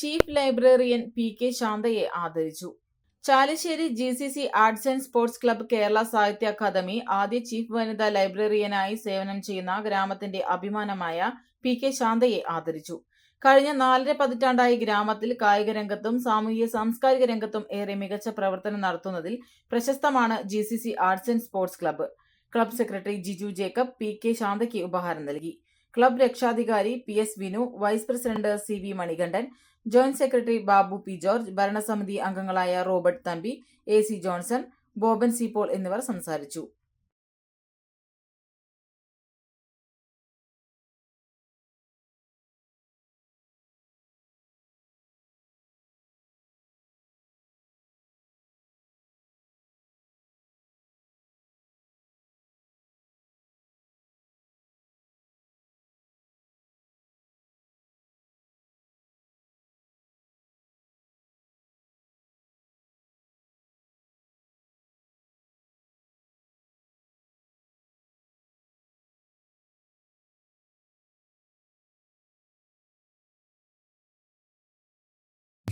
Chief librarian P K ശാന്തയെ ആദരിച്ചു. Chalissery G C C arts and sports club Kerala Sahitya Akademi ആദ്യ chief വനിതാ ലൈബ്രറിയനായി സേവനം ചെയ്യുന്ന ഗ്രാമത്തിന്റെ അഭിമാനമായ പി കെ ശാന്തയെ ആദരിച്ചു. കഴിഞ്ഞ നാലര പതിറ്റാണ്ടായി ഗ്രാമത്തിൽ കായിക രംഗത്തും സാമൂഹിക സാംസ്കാരിക രംഗത്തും ഏറെ മികച്ച പ്രവർത്തനം നടത്തുന്നതിൽ പ്രശസ്തമാണ് G C C arts and sports club club secretary Jiju Jacob P K ശാന്തയ്ക്ക് ഉപഹാരം നൽകി. ക്ലബ്ബ് രക്ഷാധികാരി P S Vinu vice president C V Manikandan joint secretary Babu P George ഭരണസമിതി അംഗങ്ങളായ Robert Thampi A C Johnson Boban C Paul എന്നിവർ സംസാരിച്ചു.